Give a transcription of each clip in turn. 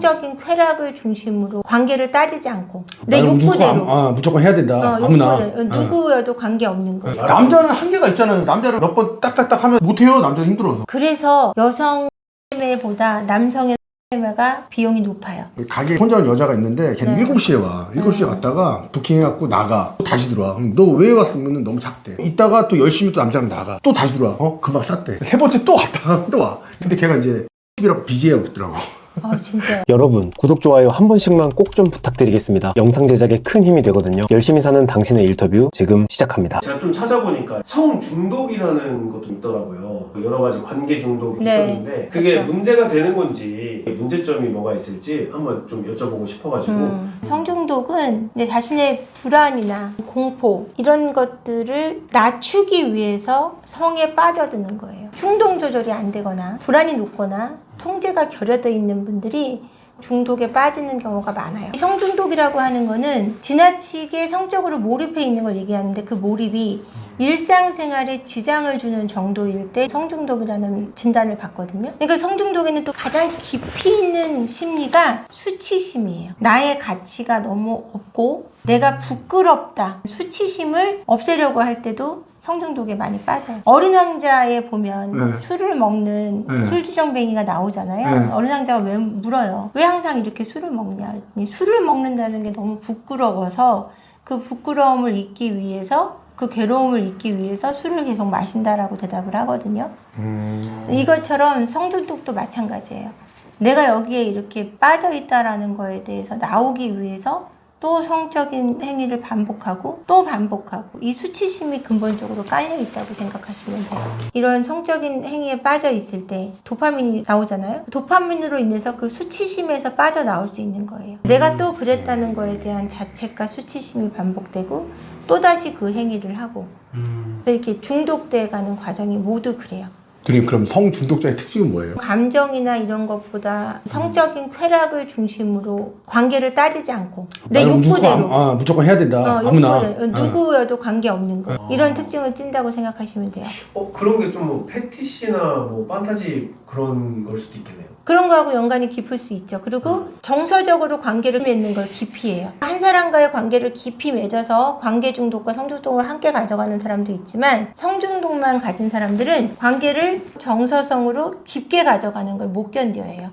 성적인 쾌락을 중심으로 관계를 따지지 않고 내 나는 욕구대로 아무- 아, 무조건 해야 된다. 어, 아무나. 욕구대로 어. 누구여도 관계 없는 거. 남자는 한계가 있잖아요. 남자는 몇번 딱딱딱 하면 못해요. 남자 힘들어서. 그래서 여성 매매보다 남성의 매매가 비용이 높아요. 가게 혼자 온 여자가 있는데 걔는 네. 7시에 와. 7시에 왔다가 부킹해갖고 나가. 또 다시 들어와. 너 왜 왔으면 너무 작대. 이따가 또 열심히 또 남자랑 나가. 또 다시 들어와. 어? 금방 쌌대. 세 번째 또 갔다가 또 와. 근데 걔가 이제 TV라고 BJ하고 있더라고. 아 진짜. 여러분 구독 좋아요 한 번씩만 꼭 좀 부탁드리겠습니다. 영상 제작에 큰 힘이 되거든요. 열심히 사는 당신의 인터뷰 지금 시작합니다. 제가 좀 찾아보니까 성 중독이라는 것도 있더라고요. 여러 가지 관계 중독이 네, 있었는데 그게 그렇죠. 문제가 되는 건지 문제점이 뭐가 있을지 한번 좀 여쭤보고 싶어가지고 음, 성중독은 내 자신의 불안이나 공포 이런 것들을 낮추기 위해서 성에 빠져드는 거예요. 충동 조절이 안 되거나 불안이 높거나 통제가 결여되어 있는 분들이 중독에 빠지는 경우가 많아요. 성중독이라고 하는 거는 지나치게 성적으로 몰입해 있는 걸 얘기하는데 그 몰입이 일상생활에 지장을 주는 정도일 때 성중독이라는 진단을 받거든요. 그러니까 성중독에는 또 가장 깊이 있는 심리가 수치심이에요. 나의 가치가 너무 없고 내가 부끄럽다. 수치심을 없애려고 할 때도 성중독에 많이 빠져요. 어린 왕자에 보면 네. 술을 먹는 네. 술주정뱅이가 나오잖아요. 네. 어린 왕자가 왜 물어요? 왜 항상 이렇게 술을 먹냐? 그랬더니 술을 먹는다는 게 너무 부끄러워서 그 부끄러움을 잊기 위해서 그 괴로움을 잊기 위해서 술을 계속 마신다라고 대답을 하거든요. 음. 이것처럼 성중독도 마찬가지예요. 내가 여기에 이렇게 빠져 있다라는 거에 대해서 나오기 위해서 또 성적인 행위를 반복하고 또 반복하고 이 수치심이 근본적으로 깔려 있다고 생각하시면 돼요. 이런 성적인 행위에 빠져 있을 때 도파민이 나오잖아요. 도파민으로 인해서 그 수치심에서 빠져나올 수 있는 거예요. 내가 또 그랬다는 거에 대한 자책과 수치심이 반복되고 또다시 그 행위를 하고 그래서 이렇게 중독돼 가는 과정이 모두 그래요. 누님 그럼 성 중독자의 특징은 뭐예요? 감정이나 이런 것보다 성적인 쾌락을 중심으로 관계를 따지지 않고 내 나는 누구 욕구대로 아무- 아, 무조건 해야 된다. 어, 아무나. 욕구대로 어. 누구여도 관계 없는 거 이런 특징을 띈다고 생각하시면 돼요. 어 그런 게 좀 뭐 패티시나 뭐 판타지 그런 걸 수도 있겠네요. 그런 거하고 연관이 깊을 수 있죠. 그리고 정서적으로 관계를 맺는 걸 기피해요. 한 사람과의 관계를 깊이 맺어서 관계 중독과 성중독을 함께 가져가는 사람도 있지만 성중독만 가진 사람들은 관계를 정서성으로 깊게 가져가는 걸 못 견뎌해요.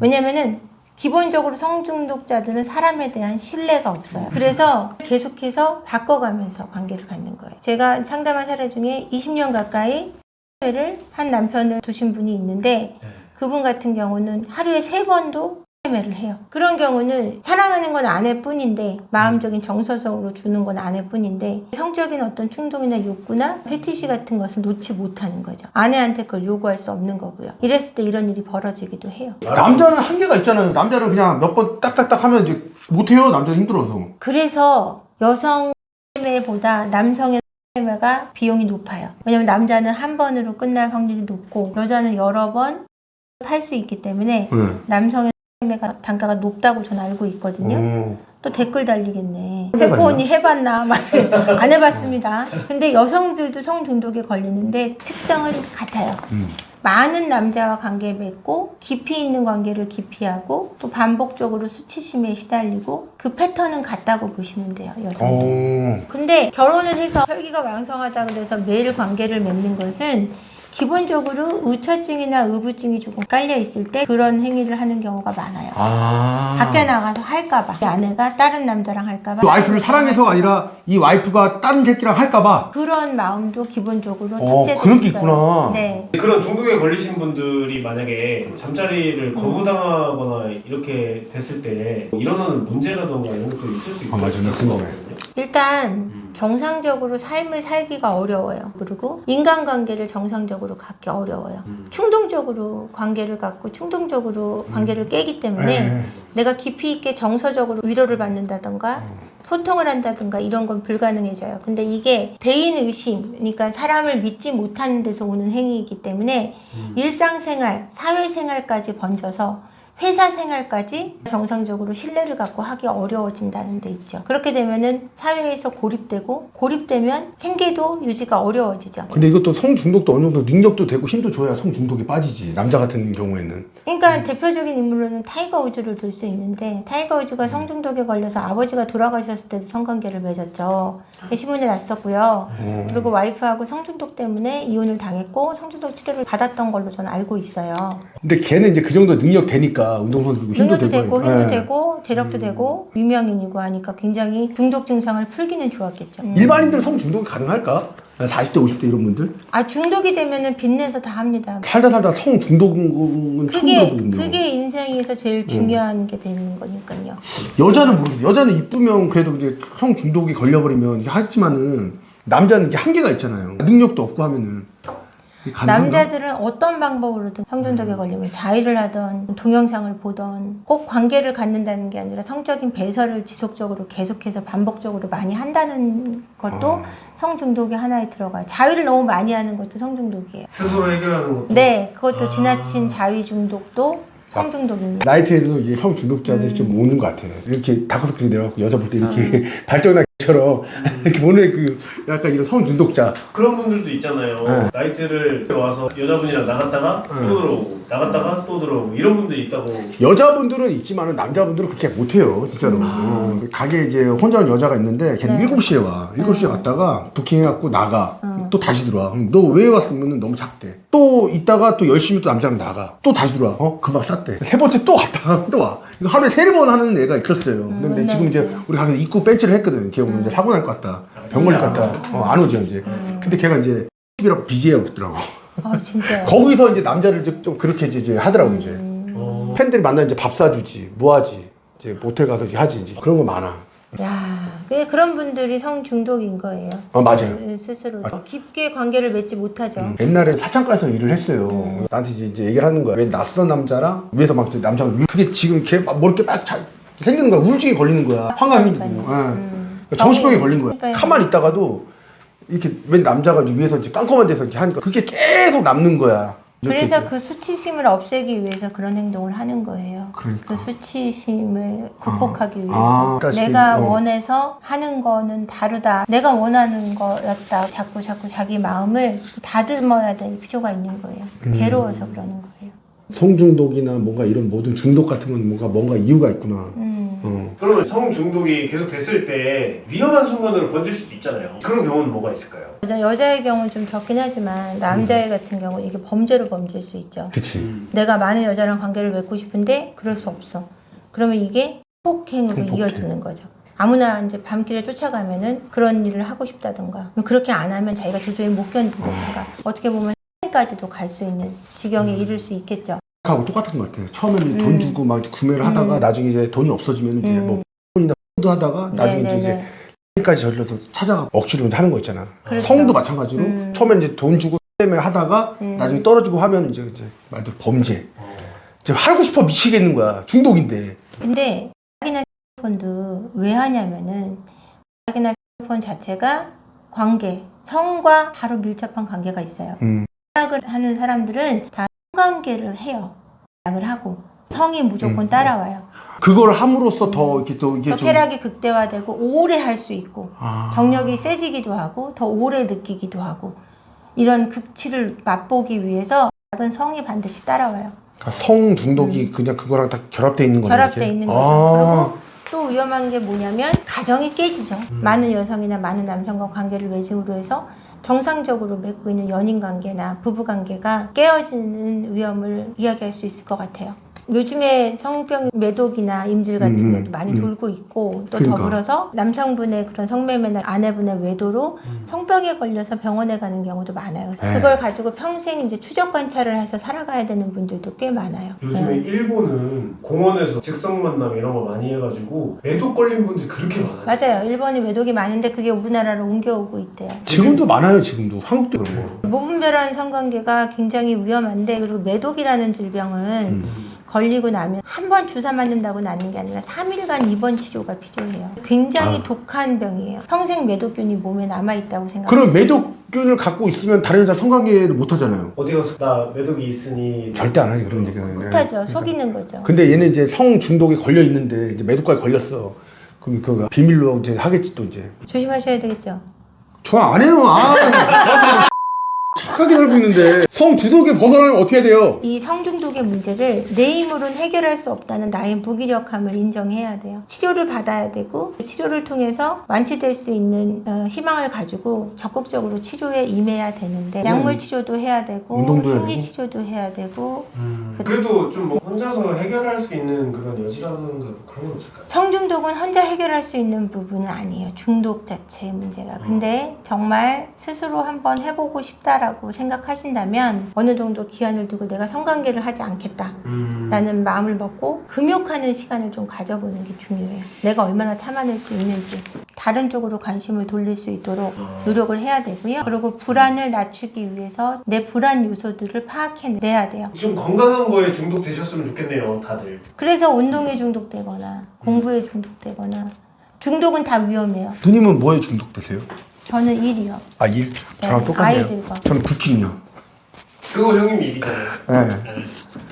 왜냐면은 기본적으로 성중독자들은 사람에 대한 신뢰가 없어요. 그래서 계속해서 바꿔가면서 관계를 갖는 거예요. 제가 상담한 사례 중에 20년 가까이 회를 한 남편을 두신 분이 있는데 네. 그분 같은 경우는 하루에 세 번도 매를 해요. 그런 경우는 사랑하는 건 아내뿐인데 마음적인 정서적으로 주는 건 아내뿐인데 성적인 어떤 충동이나 욕구나 패티시 같은 것을 놓지 못하는 거죠. 아내한테 그걸 요구할 수 없는 거고요. 이랬을 때 이런 일이 벌어지기도 해요. 남자는 한계가 있잖아요. 남자는 그냥 몇 번 딱딱딱 하면 이제 못해요. 남자 힘들어서. 그래서 여성 매매보다 남성의 매매가 비용이 높아요. 왜냐면 남자는 한 번으로 끝날 확률이 높고 여자는 여러 번 팔수 있기 때문에 네. 남성의 매매가 단가가 높다고 저는 알고 있거든요. 음. 또 댓글 달리겠네. 세포 언니 해봤나? 막 안 해봤습니다. 근데 여성들도 성중독에 걸리는데 특성은 같아요. 음. 많은 남자와 관계 맺고 깊이 있는 관계를 기피하고 또 반복적으로 수치심에 시달리고 그 패턴은 같다고 보시면 돼요. 여성도. 어. 근데 결혼을 해서 혈기가 왕성하다 그래서 매일 관계를 맺는 것은 기본적으로 의처증이나 의부증이 조금 깔려 있을 때 그런 행위를 하는 경우가 많아요. 아. 밖에 나가서 할까봐 이 아내가 다른 남자랑 할까봐 그 와이프를 사랑해서가 아니라 이 와이프가 다른 새끼랑 할까봐. 그런 마음도 기본적으로 어, 그런 게 있어요. 있구나. 네. 그런 중독에 걸리신 분들이 만약에 잠자리를 거부당하거나 이렇게 됐을 때 일어나는 문제라던가 이런 것도 있을 수 있고 아, 맞아. 나 궁금해. 일단 정상적으로 삶을 살기가 어려워요. 그리고 인간관계를 정상적으로 갖기 어려워요. 음. 충동적으로 관계를 갖고 충동적으로 관계를 깨기 때문에 네. 내가 깊이 있게 정서적으로 위로를 받는다던가 소통을 한다든가 이런 건 불가능해져요. 근데 이게 대인 의심, 그러니까 사람을 믿지 못하는 데서 오는 행위이기 때문에 일상생활, 사회생활까지 번져서 회사 생활까지 정상적으로 신뢰를 갖고 하기 어려워진다는 데 있죠. 그렇게 되면은 사회에서 고립되고 고립되면 생계도 유지가 어려워지죠. 근데 이것도 성중독도 어느 정도 능력도 되고 힘도 줘야 성중독이 빠지지 남자 같은 경우에는 그러니까 대표적인 인물로는 타이거 우즈를 들 수 있는데 타이거 우즈가 성중독에 걸려서 아버지가 돌아가셨을 때도 성관계를 맺었죠. 신문에 났었고요. 그리고 와이프하고 성중독 때문에 이혼을 당했고 성중독 치료를 받았던 걸로 저는 알고 있어요. 근데 걔는 이제 그 정도 능력 되니까 운동선수고 힘도 능력도 되고 되고 힘도 예. 되고 재력도 되고 유명인이고 하니까 굉장히 중독 증상을 풀기는 좋았겠죠. 음. 일반인들 성 중독이 가능할까? 40대 50대 이런 분들 아 중독이 되면은 빚내서 다 합니다. 살다 살다 성 중독은 처음 그게 그게 인생에서 제일 중요한 게 되는 거니까요. 여자는 모르겠어 여자는 이쁘면 그래도 이제 성 중독이 걸려버리면 이게 하지만은 남자는 이제 한계가 있잖아요 능력도 없고 하면은? 남자들은 어떤 방법으로든 성중독에 걸리면 자위를 하던 동영상을 보던 꼭 관계를 갖는다는 게 아니라 성적인 배설을 지속적으로 계속해서 반복적으로 많이 한다는 것도 아. 성중독의 하나에 들어가요. 자위를 너무 많이 하는 것도 성중독이에요. 스스로 해결하는 것도 네, 그것도 아. 지나친 자위 중독도 성중독입니다. 나이트에도 이제 성 중독자들이 좀 오는 것 같아 이렇게 다크서클이 내려갖고 여자 볼 때 이렇게 발전하기 처럼. 이렇게 보는 그 약간 이런 성 중독자. 그런 분들도 있잖아요. 네. 나이트를 와서 여자분이랑 나갔다가 또 들어오고 나갔다가 또 들어오고 이런 분도 있다고. 여자분들은 있지만은 남자분들은 그렇게 못해요 진짜로. 어, 가게 이제 혼자 온 여자가 있는데 걔는 네. 7시에 와. 7시에 왔다가 부킹해갖고 나가. 어. 또 다시 들어와. 너 왜 왔으면 너무 작대. 또 있다가 또 열심히 또 남자랑 나가. 또 다시 들어와. 어? 금방 쌌대. 세 번째 또 갔다가 또와. 이거 하루에 세네 번 하는 애가 있었어요. 근데 음, 지금 이제 네. 우리 가게 입구 벤치를 했거든 걔 오늘 이제 사고 날 것 같다. 병 걸릴 것 같다. 어, 안 오죠 이제. 근데 걔가 이제 TV라고 BJ하고 있더라고 아 진짜요. 거기서 이제 남자를 이제 좀 그렇게 이제- 하더라고 이제 어. 팬들이 만나 이제 밥 사주지, 뭐 하지, 이제 모텔 가서 이제 하지, 이제 그런 거 많아. 야, 그게 그런 분들이 성 중독인 거예요. 어, 맞아요. 네, 스스로 깊게 관계를 맺지 못하죠. 옛날에 사창가에서 일을 했어요. 나한테 이제, 이제 얘기를 하는 거야. 왜 낯선 남자랑 위에서 막 이제 남자가 위- 그게 지금 걔뭐 이렇게 막 잘, 생기는 거야. 우울증이 걸리는 거야. 환각이 생기고. 그러니까요. 예. 음. 정신병이 어, 걸린 거야. 가만히 있다가도 이렇게 웬 남자가 이제 위에서 이제 깜깜한 데서 이제 하니까 그게 계속 남는 거야. 이렇게 그래서 이제. 그 수치심을 없애기 위해서 그런 행동을 하는 거예요. 그러니까. 그 수치심을 극복하기 위해서. 아, 그러니까 내가 어. 원해서 하는 거는 다르다. 내가 원하는 거였다. 자꾸 자꾸 자기 마음을 다듬어야 될 필요가 있는 거예요. 음. 괴로워서 그러는 거예요. 성중독이나 뭔가 이런 모든 중독 같은 건 뭔가 뭔가 이유가 있구나. 음. 어. 그러면 성 중독이 계속 됐을 때 위험한 순간으로 번질 수도 있잖아요. 그런 경우는 뭐가 있을까요? 여자, 여자의 경우는 좀 적긴 하지만 남자의 음. 같은 경우는 이게 범죄로 범죄일 수 있죠. 그치. 내가 많은 여자랑 관계를 맺고 싶은데 그럴 수 없어. 그러면 이게 폭행으로 성폭행. 이어지는 거죠. 아무나 이제 밤길에 쫓아가면은 그런 일을 하고 싶다던가 그렇게 안 하면 자기가 도저히 못 견딘다던가 어떻게 보면 까지도 갈 수 있는 지경에 이를 수 있겠죠. 하고 똑같은 것 같아요. 처음에는 음. 돈 주고 막 구매를 하다가 음. 나중에 이제 돈이 없어지면 이제 음. 뭐 돈이나 도 하다가 나중에 이제 네네네. 이제 까지 저질러서 찾아가 억지로 이제 하는 거 있잖아. 그렇죠. 성도 마찬가지로 음. 처음엔 이제 돈 주고 때문에 하다가 음. 나중에 떨어지고 하면 이제 이제 말대로 범죄. 이제 하고 싶어 미치겠는 거야. 중독인데. 근데 약이나 폰도 왜 하냐면은 약이나 폰 자체가 관계, 성과 바로 밀접한 관계가 있어요. 음. 약을 하는 사람들은 다 성관계를 해요. 약을 하고 성이 무조건 음. 따라와요. 그걸 함으로써 더 이렇게 또 이게 더 좀 쾌락이 극대화되고 오래 할 수 있고 아. 정력이 세지기도 하고 더 오래 느끼기도 하고 이런 극치를 맛보기 위해서 약은 성이 반드시 따라와요. 그러니까 성 중독이 그냥 그거랑 다 결합돼 있는 거네. 음. 결합돼 이렇게? 있는 거죠. 아. 그리고 또 위험한 게 뭐냐면 가정이 깨지죠. 많은 여성이나 많은 남성과 관계를 맺음으로 해서 정상적으로 맺고 있는 연인 관계나 부부 관계가 깨어지는 위험을 이야기할 수 있을 것 같아요. 요즘에 성병 매독이나 임질 같은 음, 것도 많이 음. 돌고 있고 또 그러니까. 더불어서 남성분의 그런 성매매나 아내분의 외도로 음. 성병에 걸려서 병원에 가는 경우도 많아요. 네. 그걸 가지고 평생 이제 추적 관찰을 해서 살아가야 되는 분들도 꽤 많아요. 요즘에 네. 일본은 공원에서 직성 만남 이런 거 많이 해가지고 매독 걸린 분들이 그렇게 많아요. 맞아요. 일본이 매독이 많은데 그게 우리나라로 옮겨오고 있대요. 지금도 많아요. 지금도 한국도 그런 거. 무분별한 성관계가 굉장히 위험한데 그리고 매독이라는 질병은 음. 걸리고 나면 한 번 주사 맞는다고 낫는 게 아니라 3일간 입원 치료가 필요해요. 굉장히 아. 독한 병이에요. 평생 매독균이 몸에 남아 있다고 생각해요. 그럼 매독 균을 갖고 있으면 다른 여자 성관계를 못 하잖아요. 어디 가서 나 매독이 있으니 절대 안 하지 그런 얘기는. 못하죠. 속이는 거죠. 근데 얘는 이제 성 중독에 걸려 있는데 이제 매독까지 걸렸어. 그럼 그 비밀로 이제 하겠지 또 이제. 조심하셔야 되겠죠. 저 안 해요. 아, 착하게 살고 있는데 성 주독에 벗어나면 어떻게 해야 돼요? 이 성중독의 문제를 내 힘으로는 해결할 수 없다는 나의 무기력함을 인정해야 돼요. 치료를 받아야 되고 치료를 통해서 완치될 수 있는 어, 희망을 가지고 적극적으로 치료에 임해야 되는데 약물 치료도 해야 되고 운동도 해야 심리 되고. 치료도 해야 되고 그래도 좀뭐 혼자서 해결할 수 있는 그런 여지라든가 그런 건 없을까요? 성중독은 혼자 해결할 수 있는 부분은 아니에요. 중독 자체의 문제가. 근데 정말 스스로 한번 해보고 싶다라고 생각하신다면 어느 정도 기한을 두고 내가 성관계를 하지 않겠다. 음. 라는 마음을 먹고 금욕하는 시간을 좀 가져보는 게 중요해요. 내가 얼마나 참아낼 수 있는지 다른 쪽으로 관심을 돌릴 수 있도록 노력을 해야 되고요. 그리고 불안을 낮추기 위해서 내 불안 요소들을 파악해내야 돼요. 좀 건강한 거에 중독되셨으면 좋겠네요, 다들. 그래서 운동에 중독되거나 공부에 중독되거나 중독은 다 위험해요. 누님은 뭐에 중독되세요? 저는 일이요. 아 일? 저랑 네, 똑같네요. 아이들과. 저는 부킹이요. 그거 형님 일이잖아요. 네.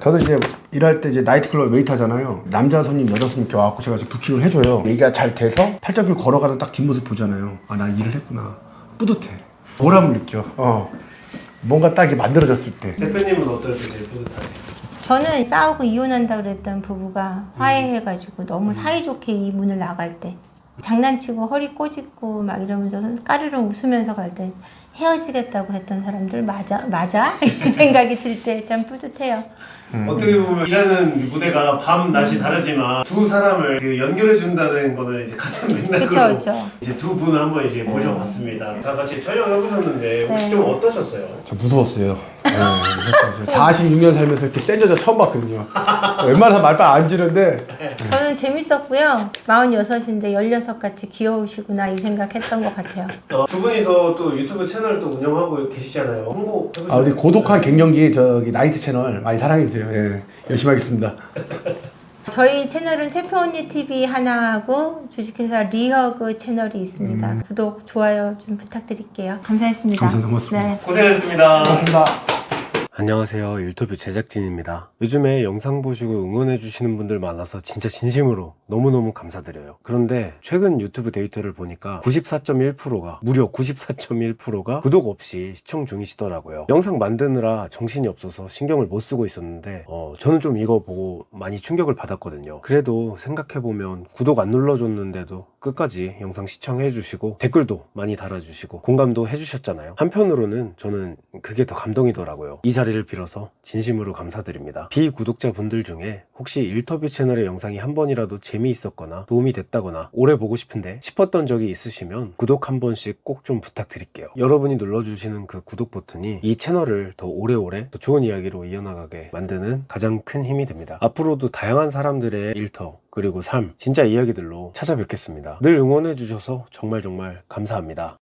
저도 이제 일할 때 이제 나이트클럽 웨이트 하잖아요. 남자 손님, 여자 손님 이렇게 와갖고 제가 이제 부킹을 해줘요. 얘기가 잘 돼서 팔짱길 걸어가는 딱 뒷모습 보잖아요. 아, 난 일을 했구나. 뿌듯해. 보람을 느껴. 어. 뭔가 딱 이게 만들어졌을 때. 대표님은 어떨 때 제일 뿌듯하세요? 저는 싸우고 이혼한다 그랬던 부부가 화해해가지고 너무 사이좋게 이 문을 나갈 때 장난치고 허리 꼬집고 막 이러면서 까르르 웃으면서 갈 때 헤어지겠다고 했던 사람들 맞아 맞아 이 생각이 들 때 참 뿌듯해요. 어떻게 보면 일하는 무대가 밤 낮이 다르지만 두 사람을 그 연결해 준다는 거는 이제 같은 맥락으로 그쵸 그쵸. 이제 두 분을 한번 이제 모셔봤습니다. 다 같이 촬영해 보셨는데 혹시 네. 좀 어떠셨어요? 저 무서웠어요. 네, 무섭었어요. 46년 살면서 이렇게 센 여자 처음 봤거든요. 웬만하면 말빨 안 지는데 저는 재밌었고요. 46인데 16같이 귀여우시구나 이 생각했던 것 같아요. 어, 두 분이서 또 유튜브 채널 또 운영하고 계시잖아요. 홍보. 아, 우리 고독한 갱년기 저기 나이트 채널 많이 사랑해주세요. 예, 열심히 하겠습니다. 저희 채널은 세표 언니 TV 하나하고 주식회사 리허그 채널이 있습니다. 구독, 좋아요 좀 부탁드릴게요. 감사했습니다. 감사합니다. 고맙습니다. 네. 고생했습니다. 고맙습니다. 안녕하세요. 일터뷰 제작진입니다. 요즘에 영상 보시고 응원해주시는 분들 많아서 진짜 진심으로 너무너무 감사드려요. 그런데 최근 유튜브 데이터를 보니까 94.1%가, 무려 94.1%가 구독 없이 시청 중이시더라고요. 영상 만드느라 정신이 없어서 신경을 못 쓰고 있었는데, 어, 저는 좀 이거 보고 많이 충격을 받았거든요. 그래도 생각해보면 구독 안 눌러줬는데도 끝까지 영상 시청해주시고, 댓글도 많이 달아주시고, 공감도 해주셨잖아요. 한편으로는 저는 그게 더 감동이더라고요. 이 자리를 빌어서 진심으로 감사드립니다. 비구독자 분들 중에 혹시 일터뷰 채널의 영상이 한 번이라도 재미있었거나 도움이 됐다거나 오래 보고 싶은데 싶었던 적이 있으시면 구독 한 번씩 꼭 좀 부탁드릴게요. 여러분이 눌러주시는 그 구독 버튼이 이 채널을 더 오래오래 더 좋은 이야기로 이어나가게 만드는 가장 큰 힘이 됩니다. 앞으로도 다양한 사람들의 일터 그리고 삶 진짜 이야기들로 찾아뵙겠습니다. 늘 응원해 주셔서 정말 정말 감사합니다.